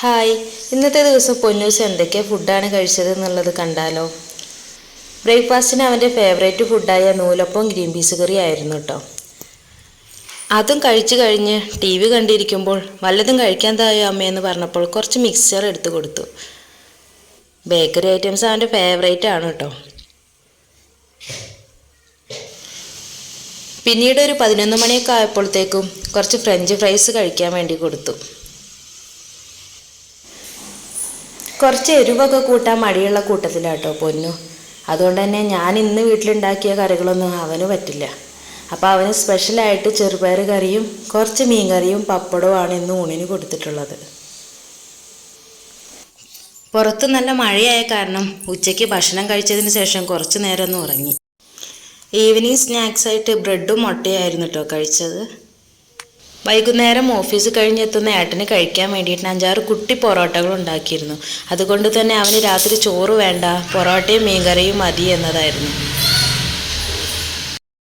Hi. ഇന്നത്തെ ദിവസം പൊന്നൂസ് എന്തൊക്കെ ഫുഡാണ് കഴിച്ചത് എന്നുള്ളത് കണ്ടാലോ? ബ്രേക്ക്ഫാസ്റ്റിന് അവന്റെ ഫേവറേറ്റ് ഫുഡായ നൂലപ്പം ഗ്രീൻ പീസ് കറി ആയിരുന്നു കേട്ടോ അതും കഴിച്ചു കഴിഞ്ഞ് ടി വി കണ്ടിരിക്കുമ്പോൾ വല്ലതും കഴിക്കാൻ തായോ അമ്മയെന്ന് പറഞ്ഞപ്പോൾ കുറച്ച് മിക്സ്ചർ എടുത്തു കൊടുത്തു. ബേക്കറി ഐറ്റംസ് അവന്റെ ഫേവറേറ്റ് ആണ് കേട്ടോ പിന്നീട് ഒരു പതിനൊന്ന് മണിയൊക്കെ ആയപ്പോഴത്തേക്കും കുറച്ച് ഫ്രഞ്ച് ഫ്രൈസ് കഴിക്കാൻ വേണ്ടി കൊടുത്തു. കുറച്ച് എരിവൊക്കെ കൂട്ടാൻ മടിയുള്ള കൂട്ടത്തിലാട്ടോ പൊന്നു. അതുകൊണ്ട് തന്നെ ഞാൻ ഇന്ന് വീട്ടിലുണ്ടാക്കിയ കറികളൊന്നും അവന് പറ്റില്ല. അപ്പോൾ അവന് സ്പെഷ്യലായിട്ട് ചെറുപയർ കറിയും കുറച്ച് മീൻ കറിയും പപ്പടവുമാണ് ഇന്ന് ഊണിന് കൊടുത്തിട്ടുള്ളത്. പുറത്ത് നല്ല മഴയായ കാരണം ഉച്ചയ്ക്ക് ഭക്ഷണം കഴിച്ചതിന് ശേഷം കുറച്ച് നേരം ഒന്ന് ഉറങ്ങി. ഈവനിങ് സ്നാക്സായിട്ട് ബ്രെഡും മുട്ടയായിരുന്നു കേട്ടോ കഴിച്ചത്. വൈകുന്നേരം ഓഫീസ് കഴിഞ്ഞെത്തുന്ന ഏട്ടന് കഴിക്കാൻ വേണ്ടിയിട്ട് അഞ്ചാറ് കുട്ടി പൊറോട്ടകൾ ഉണ്ടാക്കിയിരുന്നു. അതുകൊണ്ട് തന്നെ അവന് രാത്രി ചോറ് വേണ്ട പൊറോട്ടയും മീൻകറിയും മതി എന്നതായിരുന്നു.